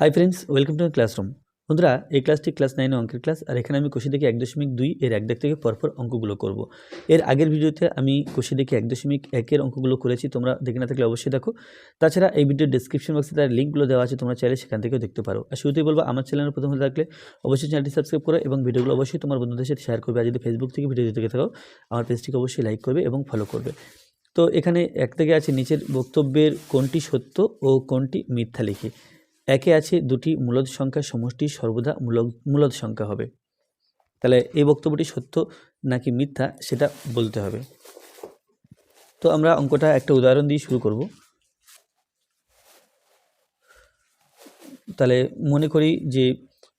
Hi friends welcome to classroom বন্ধুরা, এই ক্লাসটি ক্লাস নাইনে অঙ্কের ক্লাস আর এখানে আমি কোষে দেখে এক দশমিক দুই এর এক দাগ থেকে পরপর অঙ্কগুলো করব। এর আগের ভিডিওতে আমি কোষে দেখে এক দশমিক একের অঙ্কগুলো করেছি, তোমরা দেখে না থাকলে অবশ্যই দেখো। তাছাড়া এই ভিডিওর ডিসক্রিপশন বক্সে তার লিঙ্কগুলো দেওয়া আছে, তোমরা চাইলে সেখান থেকেও দেখতে পারো। আর শুরুতেই বলব, আমার চ্যানেল প্রথম হয়ে থাকলে অবশ্যই চ্যানেলটি সাবস্ক্রাইব করো এবং ভিডিওগুলো অবশ্যই তোমার বন্ধুদের সাথে শেয়ার করবে। আর যদি ফেসবুক থেকে ভিডিও দেখে থাকো, আমার পেজটিকে অবশ্যই লাইক করবে এবং ফলো করবে। তো এখানে এক থেকে আছে, নিচের বক্তব্যের কোনটি সত্য ও কোনটি মিথ্যা লিখি। একে আছে দুটি মূলদ সংখ্যা, সমষ্টি সর্বদা মূলদ মূলদ সংখ্যা হবে। তাহলে এই বক্তব্যটি সত্য নাকি মিথ্যা সেটা বলতে হবে। তো আমরা অঙ্কটা একটা উদাহরণ দিয়ে শুরু করব। তাহলে মনে করি যে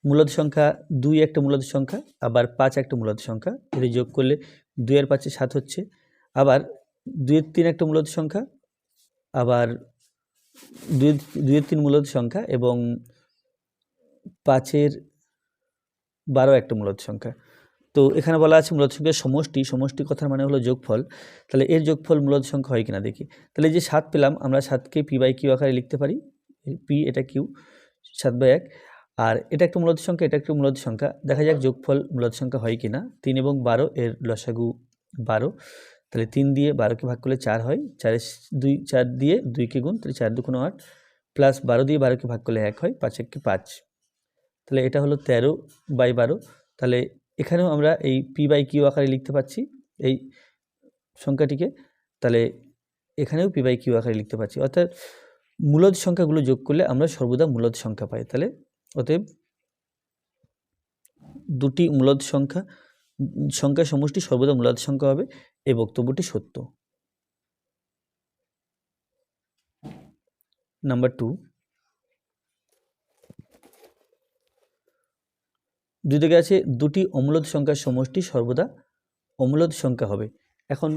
মূলদ সংখ্যা দুই একটা মূলদ সংখ্যা, আবার পাঁচ একটা মূলদ সংখ্যা, এটি যোগ করলে দুই আর পাঁচে সাত হচ্ছে। আবার দুইয়ের তিন একটা মূলদ সংখ্যা, আবার দুই, দুইয়ের তিন মূলদ সংখ্যা এবং পাঁচের বারো একটা মূলদ সংখ্যা। তো এখানে বলা আছে মূলদ সংখ্যার সমষ্টি সমষ্টি কথার মানে হলো যোগফল। তাহলে এর যোগফল মূলদ সংখ্যা হয় কিনা দেখি। তাহলে যে সাত পেলাম, আমরা সাতকে পি বাই কিউ আকারে লিখতে পারি। পি এটা কিউ, সাত বাই এক। আর এটা একটা মূলদ সংখ্যা, এটা একটা মূলদ সংখ্যা। দেখা যাক যোগফল মূলদ সংখ্যা হয় কিনা। তিন এবং বারো এর লসাগু বারো। তাহলে তিন দিয়ে বারোকে ভাগ করলে চার হয়। চারের দুই, চার দিয়ে দুইকে গুণ, তাহলে চার দুগুণ আট প্লাস বারো দিয়ে বারোকে ভাগ করলে এক হয়, পাঁচ এককে পাঁচ। তাহলে এটা হলো তেরো বাই বারো। তাহলে এখানেও আমরা এই পি বাই কিউ আকারে লিখতে পাচ্ছি এই সংখ্যাটিকে। তাহলে এখানেও পি বাই কিউ আকারে লিখতে পাচ্ছি। অর্থাৎ মূলদ সংখ্যাগুলো যোগ করলে আমরা সর্বদা মূলদ সংখ্যা পাই। তাহলে অতএব দুটি মূলদ সংখ্যা সংখ্যা সমষ্টি সর্বদা মূলদ সংখ্যা হবে। এই বক্তব্যটি সত্য। Number two. দুই দিকে আছে দুটি অমূলদ সংখ্যার সমষ্টি সর্বদা অমূলদ সংখ্যা হবে। এখন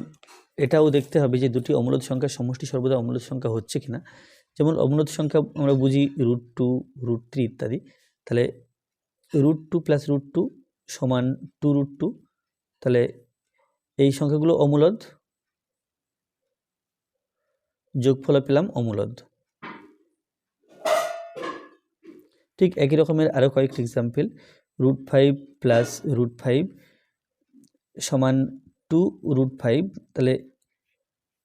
এটাও দেখতে হবে যে দুটি অমূলদ সংখ্যার সমষ্টি সর্বদা অমূলদ সংখ্যা হচ্ছে কিনা। যেমন অমূলদ সংখ্যা আমরা বুঝি রুট টু, রুট থ্রি ইত্যাদি। তাহলে root two plus root two সমান টু রুট টু। তাহলে এই সংখ্যাগুলো অমূলদ। যোগফলে পেলাম অমূলদ। ঠিক একই রকমের আরও কয়েকটি example root five plus root five সমান টু রুট ফাইভ তাহলে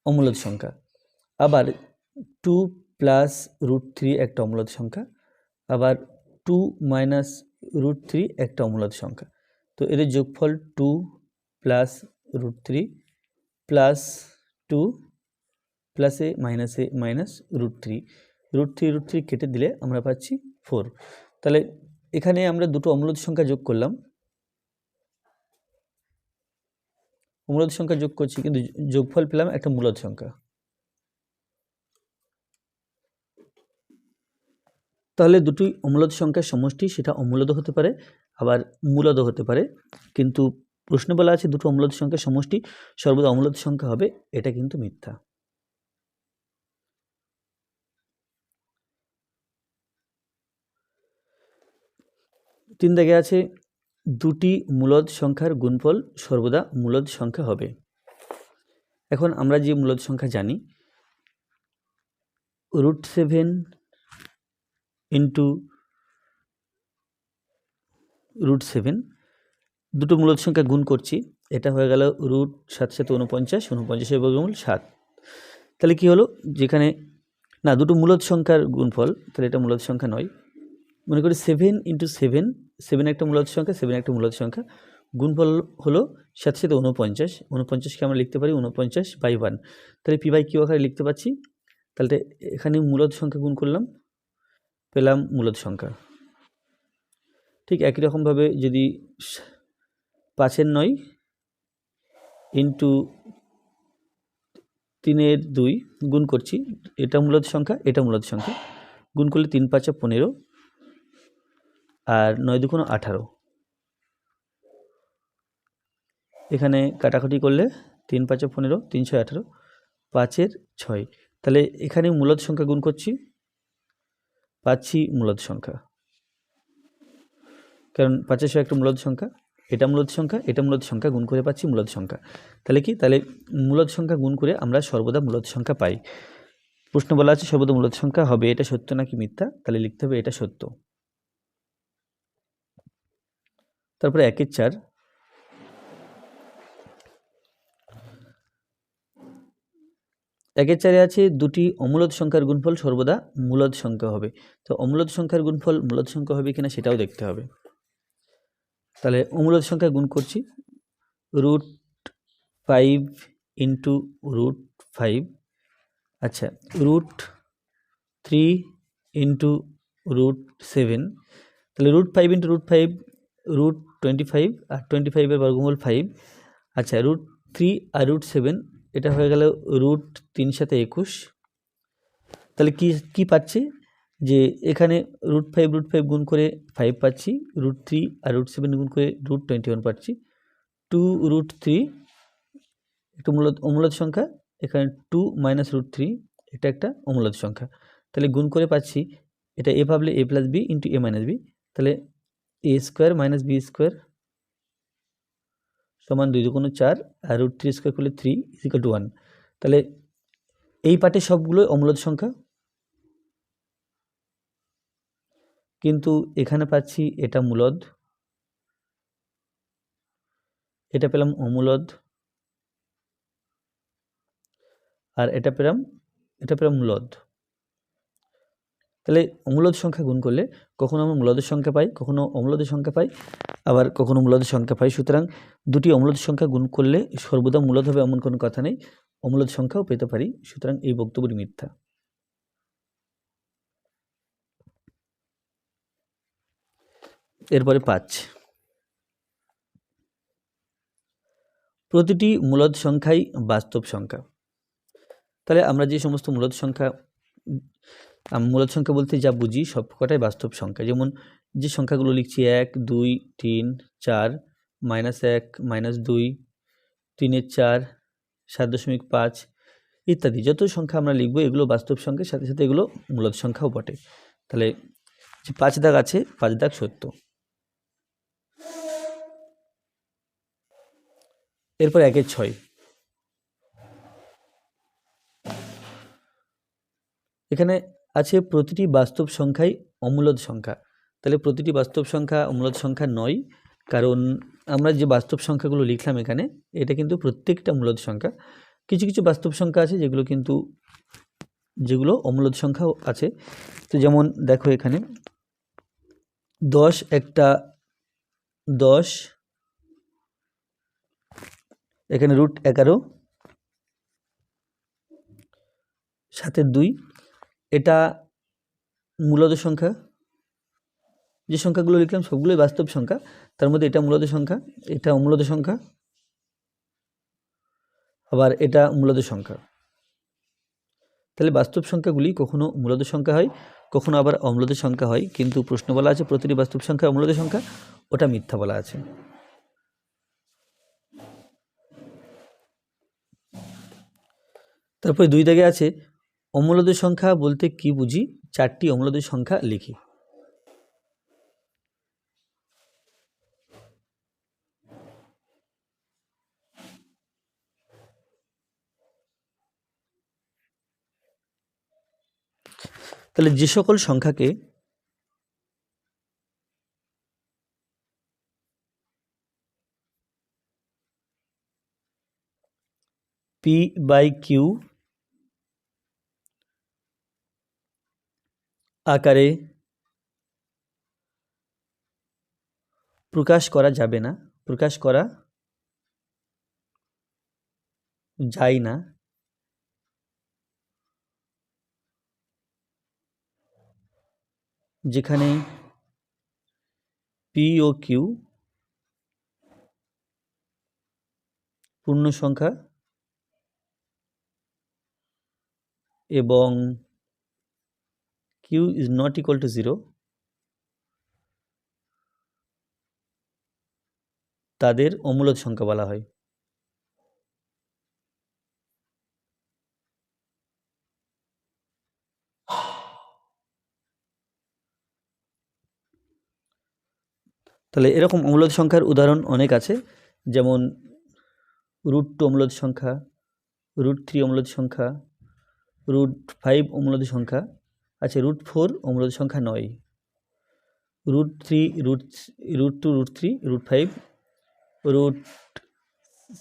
অমূলদ সংখ্যা। আবার টু প্লাস রুট থ্রি একটা অমূলদ সংখ্যা, আবার টু মাইনাস রুট থ্রি একটা অমূলদ সংখ্যা। তো এদের যোগফল two plus root three plus two প্লাসে মাইনাসে minus root three root three root three কেটে দিলে আমরা পাচ্ছি ফোর তাহলে এখানে আমরা দুটো অমূলদ সংখ্যা যোগ করলাম। অমূলদ সংখ্যা যোগ করছি, কিন্তু যোগফল পেলাম একটা মূলদ সংখ্যা। তাহলে দুটি অমূলদ সংখ্যার সমষ্টি সেটা অমূলদ হতে পারে, আবার মূলদ হতে পারে, কিন্তু প্রশ্নে বলা আছে, দুটো অমূলদ সংখ্যার সমষ্টি, সর্বদা অমূলদ সংখ্যা হবে, এটা কিন্তু মিথ্যা। তিন দাগে আছে, দুটি মূলদ সংখ্যার গুণফল, সর্বদা মূলদ সংখ্যা হবে। এখন আমরা যে মূলদ সংখ্যা জানি, root seven into root seven দুটো মূলদ সংখ্যা গুণ করছি। এটা হয়ে গেল রুট সাত সাত উনপঞ্চাশ উনপঞ্চাশের বর্গমূল সাত। তাহলে কি হলো? যেখানে, না, দুটো মূলদ সংখ্যার গুণফল, তাহলে এটা মূলদ সংখ্যা নয়। মনে করি সেভেন ইন্টু সেভেন সেভেন একটা মূলদ সংখ্যা সেভেন একটা মূলদ সংখ্যা। গুণফল হলো সাথে সাথে উনপঞ্চাশ উনপঞ্চাশকে আমরা লিখতে পারি উনপঞ্চাশ বাই ওয়ান তাহলে পি বাই কিউ আকারে লিখতে পাচ্ছি তাহলে এখানে মূলদ সংখ্যা গুণ করলাম, পেলাম মূলদ সংখ্যা। ঠিক একই রকমভাবে যদি পাঁচের নয় ইন্টু তিনের দুই গুণ করছি, এটা মূলদ সংখ্যা, এটা মূলদ সংখ্যা। গুণ করলে তিন পাঁচা পনেরো আর নয় দুগুণ আঠারো। এখানে কাটাকাটি করলে তিন পাঁচে পনেরো, তিন ছয় আঠারো, পাঁচের ছয়। তাহলে এখানে মূলত সংখ্যা গুণ করছি, পাচ্ছি মূলদ সংখ্যা। কারণ পাঁচের ছয় একটা মূলদ সংখ্যা। এটা মূলত সংখ্যা, এটা মূলত সংখ্যা গুণ করে পাচ্ছি মূলত সংখ্যা। তাহলে কি? তাহলে মূলত সংখ্যা গুণ করে আমরা সর্বদা মূলত সংখ্যা পাই। প্রশ্ন বলা আছে সর্বদা মূলত সংখ্যা হবে, এটা সত্য নাকি মিথ্যা? তাহলে লিখতে হবে এটা সত্য। তারপরে একের চার। একের চারে আছে দুটি অমূলদ সংখ্যার গুণফল, সর্বদা মূলদ সংখ্যা হবে। তো অমূলদ সংখ্যার গুণফল মূলদ সংখ্যা হবে কিনা সেটাও দেখতে হবে। তাহলে অমূলদ সংখ্যা গুণ করছি। Root five into root five. আচ্ছা root three into root seven. তাহলে root five into root five, root twenty five আর টোয়েন্টি ফাইভের বর্গমূল ফাইভ। আচ্ছা রুট থ্রি আর রুট সেভেন, এটা হয়ে গেল রুট তিন সাথে একুশ। তাহলে কি কি পাচ্ছি? যে এখানে রুট ফাইভ রুট ফাইভ গুণ করে ফাইভ পাচ্ছি রুট থ্রি আর রুট সেভেন গুণ করে রুট টোয়েন্টি ওয়ান পাচ্ছি। টু রুট থ্রি একটু মূলত অমূলত সংখ্যা, এখানে টু মাইনাস রুট থ্রি এটা একটা অমূলত সংখ্যা। তাহলে গুণ করে পাচ্ছি, এটা এ ভাবলে A plus B into A minus B তাহলে A square minus B square সমান দুই দুগুণ চার আর রুট থ্রি স্কোয়ার করলে three is equal to one তাহলে এই পার্টের সবগুলো অমূলত সংখ্যা কিন্তু এখানে পাচ্ছি এটা মূলদ। এটা পেলাম অমূলদ। আর এটা পেলাম এটা পেলাম মূলদ। তাহলে অমূলদ সংখ্যা গুণ করলে কখনো আমরা মূলদের সংখ্যা পাই, কখনো অমূলদের সংখ্যা পাই, আবার কখনো মূলদের সংখ্যা পাই। সুতরাং দুটি অমূলদ সংখ্যা গুণ করলে সর্বদা মূলদ হবে এমন কোনো কথা নেই। অমূলদ সংখ্যাও পেতে পারি, সুতরাং এই বক্তব্যটি মিথ্যা। এরপরে পাঁচ। প্রতিটি মূলদ সংখ্যাই বাস্তব সংখ্যা। তাহলে আমরা যে সমস্ত মূলদ সংখ্যা মূলদ সংখ্যা বলতে যা বুঝি সব কটাই বাস্তব সংখ্যা। যেমন যে সংখ্যাগুলো লিখছি, এক, দুই, তিন, চার, মাইনাস এক, মাইনাস দুই, তিনের চার, সাত দশমিক পাঁচ ইত্যাদি। যত সংখ্যা আমরা লিখব, এগুলো বাস্তব সংখ্যার সাথে সাথে এগুলো মূলদ সংখ্যাও বটে। তাহলে যে পাঁচ দাগ আছে, পাঁচ দাগ সত্য। এরপর একের ছয়। এখানে আছে প্রতিটি বাস্তব সংখ্যাই অমূলদ সংখ্যা। তাহলে প্রতিটি বাস্তব সংখ্যা অমূলদ সংখ্যা নয়, কারণ আমরা যে বাস্তব সংখ্যাগুলো লিখলাম এখানে, এটা কিন্তু প্রত্যেকটা মূলদ সংখ্যা। কিছু কিছু বাস্তব সংখ্যা আছে যেগুলো কিন্তু, যেগুলো অমূলদ সংখ্যাও আছে। তো যেমন দেখো এখানে, দশ একটা, দশ এখানে রুট এগারো সাতের দুই, এটা মূলত সংখ্যা। যে সংখ্যাগুলো লিখলাম সবগুলোই বাস্তব সংখ্যা, তার মধ্যে এটা মূলত সংখ্যা, এটা অমূলত সংখ্যা, আবার এটা মূলত সংখ্যা। তাহলে বাস্তব সংখ্যাগুলি কখনো মূলত সংখ্যা হয়, কখনো আবার অমূলত সংখ্যা হয়, কিন্তু প্রশ্ন বলা আছে প্রতিটি বাস্তব সংখ্যা অমূলত সংখ্যা, ওটা মিথ্যা বলা আছে। তারপরে দুই দাগে আছে, অমূলদের সংখ্যা বলতে কি বুঝি? চারটি অমূলদের সংখ্যা লিখি। তাহলে যে সকল সংখ্যাকে পি বাই কিউ আকারে প্রকাশ করা যাবে না, প্রকাশ করা যায় না। যেখানে পি ও কিউ পূর্ণ সংখ্যা এবং Q is not equal to 0 তাদের অমূলদ সংখ্যা বলা হয়। তাহলে এরকম অমূলদ সংখ্যার উদাহরণ অনেক আছে, যেমন রুট টু অমূলদ সংখ্যা রুট থ্রি অমূলদ সংখ্যা রুট ফাইভ অমূলদ সংখ্যা আচ্ছা রুট ফোর অমূলদ সংখ্যা নয়। Root three, root root two, root three, root five, root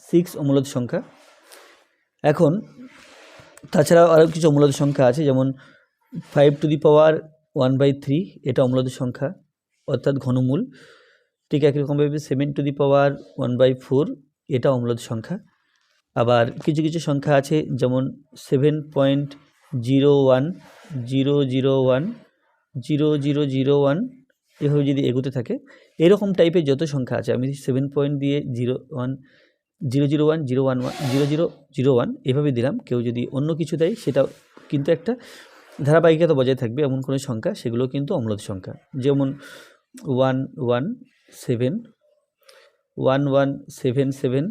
six অমূলদ সংখ্যা। এখন, তাছাড়াও আরও কিছু অমূলদ সংখ্যা আছে, যেমন five to the power one by three, এটা অম্লদ সংখ্যা, অর্থাৎ ঘনমূল। ঠিক একই রকমভাবে seven to the power one by four, এটা অম্লদ সংখ্যা। আবার কিছু কিছু সংখ্যা আছে, যেমন seven point zero one zero zero one zero zero zero one এভাবে যদি এগোতে থাকে, এরকম টাইপের যত সংখ্যা আছে, আমি সেভেন পয়েন্ট দিয়ে zero one zero zero one zero one one zero zero zero one এভাবে দিলাম, কেউ যদি অন্য কিছু দেয়, সেটা কিন্তু একটা ধারাবাহিকতা বজায় থাকবে, এমন কোনো সংখ্যা, সেগুলো কিন্তু অম্লদ সংখ্যা। যেমন one one seven one one seven seven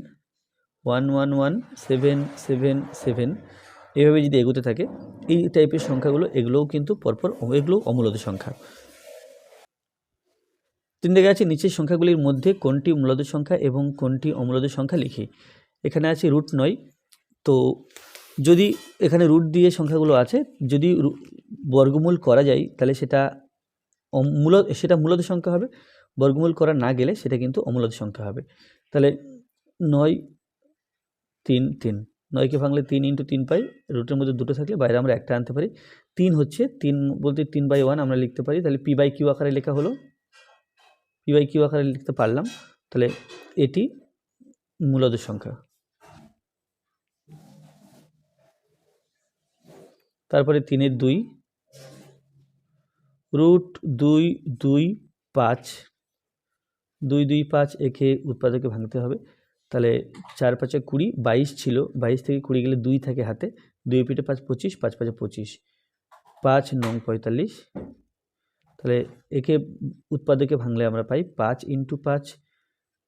one one one seven seven seven এভাবে যদি এগোতে থাকে, এই টাইপের সংখ্যাগুলো, এগুলোও কিন্তু পরপর এগুলোও অমূলত সংখ্যা। তিন জায়গায় আছে নিচের সংখ্যাগুলির মধ্যে কোনটি মূলদ সংখ্যা এবং কোনটি অমূলদ সংখ্যা লিখি। এখানে আছে রুট নয়। তো যদি এখানে রুট দিয়ে সংখ্যাগুলো আছে, যদি বর্গমূল করা যায়, তাহলে সেটা মূল, সেটা মূলত সংখ্যা হবে। বর্গমূল করা না গেলে সেটা কিন্তু অমূলত সংখ্যা হবে। তাহলে নয় তিন তিন। নয়কে ভাঙলে তিন ইন্টু তিন পাই রুটের মধ্যে দুটো থাকলে বাইরে আমরা একটা আনতে পারি। তিন হচ্ছে, তিন বলতে তিন বাই ওয়ান আমরা লিখতে পারি, তাহলে পি বাই কিউ আকারে লেখা হলো। পি বাই কিউ আকারে লিখতে পারলাম, তাহলে এটি মূলদ সংখ্যা। তারপরে তিনের দুই রুট দুই দুই, পাঁচ। দুই দুই, পাঁচ একে উৎপাদকে ভাঙতে হবে। তাহলে চার পাঁচে কুড়ি, বাইশ ছিল, বাইশ থেকে কুড়ি গেলে দুই থাকে হাতে, দুই পিঠে পাঁচ পঁচিশ, পাঁচ পাঁচে পঁচিশ। পাঁচ নং পঁয়তাল্লিশ। তাহলে একে উৎপাদকে ভাঙলে আমরা পাই পাঁচ ইন্টু পাঁচ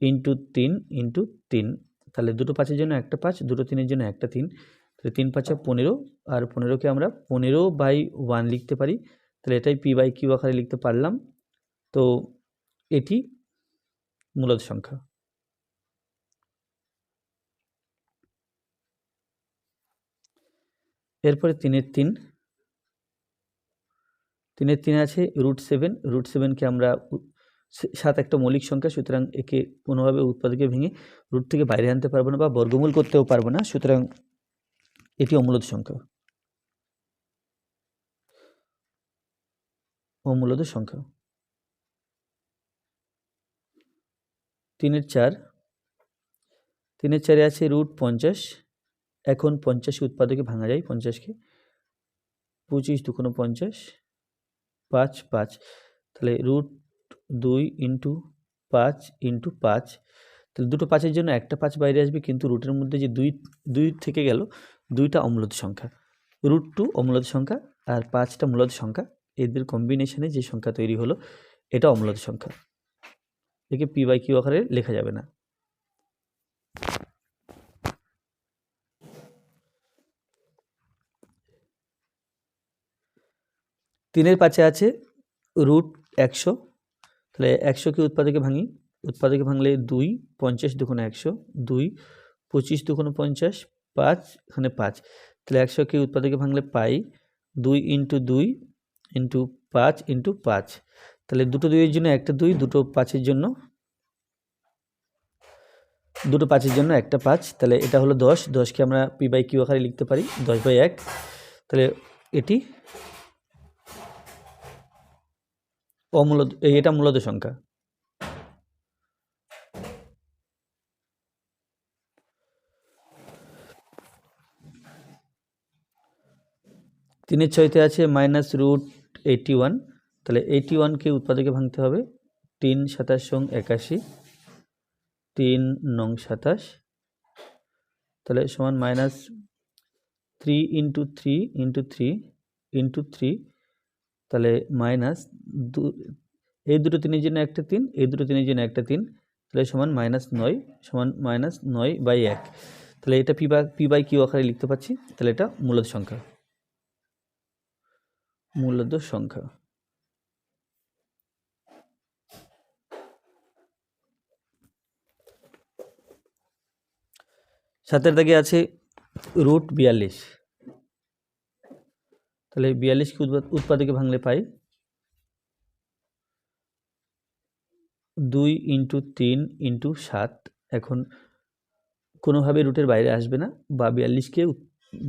ইন্টু তিন ইন্টু তিন। তাহলে দুটো পাঁচের জন্য একটা পাঁচ, দুটো তিনের জন্য একটা তিন। তাহলে তিন পাঁচে পনেরো, আর পনেরোকে আমরা পনেরো বাই ওয়ান লিখতে পারি। তাহলে এটাই পি বাই কিউ আকারে লিখতে পারলাম। তো এটি মূলত সংখ্যা। এরপরে তিনের তিন। তিনের তিন আছে রুট সেভেন রুট সেভেনকে আমরা সাত একটা মৌলিক সংখ্যা, সুতরাং একে কোনোভাবে উৎপাদকে ভেঙে রুট থেকে বাইরে আনতে পারব না বা বর্গমূল করতেও পারব না, সুতরাং এটি অমূলত সংখ্যা। অমূলদ সংখ্যা। তিনের চার। তিনের চারে আছে রুট পঞ্চাশ। এখন পঞ্চাশকে উৎপাদকে ভাঙা যায়, পঞ্চাশকে। পঁচিশ দুকোনো পঞ্চাশ, পাঁচ পাঁচ। তাহলে রুট দুই ইন্টু পাঁচ ইন্টু পাঁচ। তাহলে দুটো পাঁচের জন্য একটা পাঁচ বাইরে আসবে, কিন্তু রুটের মধ্যে যে দুই দুই থেকে গেল, দুইটা অম্লদ সংখ্যা। রুট টু অম্লদ সংখ্যা আর পাঁচটা মূলদ সংখ্যা। এদের কম্বিনেশনে যে সংখ্যা তৈরি হলো, এটা অম্লদ সংখ্যা। একে পি বাই কিউ আকারে লেখা যাবে না। তিনের পাঁচে আছে রুট একশো। তাহলে একশোকে উৎপাদকে ভাঙি? উৎপাদকে ভাঙলে দুই, পঞ্চাশ দুগুণে একশো, দুই, পঁচিশ দুগুণে পঞ্চাশ, পাঁচ এখানে পাঁচ। তাহলে একশোকে উৎপাদকে ভাঙলে পাই? দুই ইন্টু দুই ইন্টু পাঁচ ইন্টু পাঁচ। তাহলে দুটো দুইয়ের জন্য একটা দুই, দুটো পাঁচের জন্য, দুটো পাঁচের জন্য একটা পাঁচ। তাহলে এটা হলো দশ। দশকে আমরা পি বাই কিউ আকারে লিখতে পারি, দশ বাই এক। তাহলে এটি অমূলদ এই এটা মূলত সংখ্যা। তিনের ছয়তে আছে মাইনাস রুট এইটি ওয়ান তাহলে এইটি ওয়ানকে উৎপাদকে ভাঙতে হবে। তিন, সাতাশ সং একাশি। তিন, নং, সাতাশ। তাহলে সমান minus three into three into three into three তাহলে মাইনাস দু, এই দুটো তিনের জন্য একটা তিন, এই দুটো তিনের জন্য একটা তিন, তাহলে সমান মাইনাস নয়, সমান মাইনাস নয় বাই এক। তাহলে এটা P by P by Q আকারে লিখতে পাচ্ছি তাহলে এটা মূলদ সংখ্যা। মূলদ সংখ্যা। সাতের দাগে আছে রুট বিয়াল্লিশ। তাহলে বিয়াল্লিশকে উৎপাদ- উৎপাদকে ভাঙলে পাই? দুই ইন্টু তিন ইন্টু সাত। এখন কোনোভাবে রুটের বাইরে আসবে না বা বিয়াল্লিশকে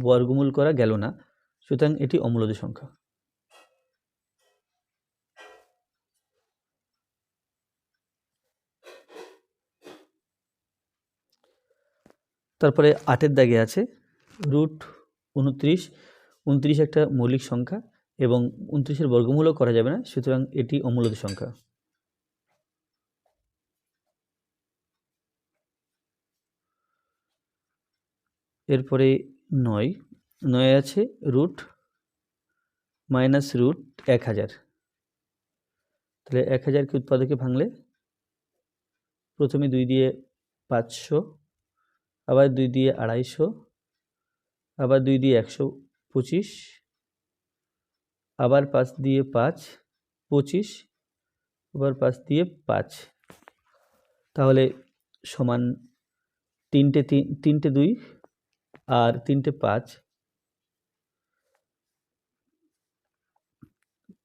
বর্গমূল করা গেল না। সুতরাং এটি অমূলদ সংখ্যা। তারপরে আটের দাগে আছে। রুট উনত্রিশ উনত্রিশ একটা মৌলিক সংখ্যা এবং উনত্রিশের বর্গমূলও করা যাবে না, সুতরাং এটি অমূলত সংখ্যা। এরপরে নয়। নয় আছে রুট মাইনাস রুট এক হাজার। তাহলে এক হাজারকে উৎপাদকে ভাঙলে প্রথমে দুই দিয়ে পাঁচশো, আবার দুই দিয়ে আড়াইশো, আবার দুই দিয়ে একশো পঁচিশ, আবার পাঁচ দিয়ে পাঁচ, পঁচিশ, আবার পাঁচ দিয়ে পাঁচ। তাহলে সমান তিনটে তিন, তিনটে দুই আর তিনটে পাঁচ।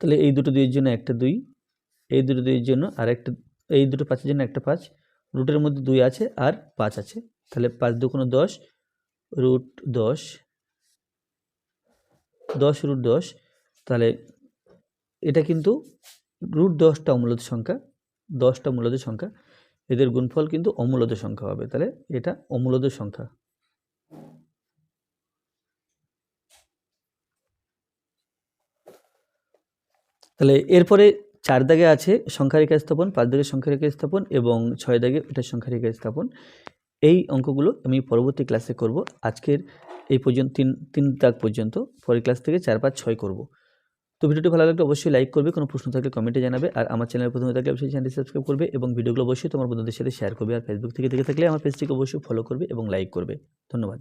তাহলে এই দুটো দুইয়ের জন্য একটা দুই, এই দুটো দুইয়ের জন্য আর একটা, এই দুটো পাঁচের জন্য একটা পাঁচ। রুটের মধ্যে দুই আছে আর পাঁচ আছে। তাহলে পাঁচ দুগুণ দশ, রুট দশ দশ রুট দশ, তাহলে এটা কিন্তু রুট দশটা অমূলত সংখ্যা, দশটা মূলদ সংখ্যা, এদের গুণফল কিন্তু অমূলত সংখ্যা হবে, তাহলে এটা অমূলত সংখ্যা। তাহলে এরপরে চার দাগে আছে সংখ্যারেখা স্থাপন, পাঁচ দাগে সংখ্যারেখা স্থাপন এবং ছয় দাগে এটা সংখ্যারেখা স্থাপন। এই অঙ্কগুলো আমি পরবর্তী ক্লাসে করব। আজকের এই পর্যন্ত, তিন তিন দাগ পর্যন্ত, পরের ক্লাস থেকে চার, পাঁচ, ছয় করব। তো ভিডিওটি ভালো লাগলে অবশ্যই লাইক করবে, কোনো প্রশ্ন থাকলে কমেন্টে জানাবে, আর আমার চ্যানেল প্রথমে থাকলে অবশ্যই চ্যানেলটি সাবস্ক্রাইব করবে, এবং ভিডিওগুলো অবশ্যই তোমার বন্ধুদের সাথে শেয়ার করবে, আর ফেসবুক থেকে দেখে থাকলে আমার পেজটিকে অবশ্যই ফলো করবে এবং লাইক করবে। ধন্যবাদ।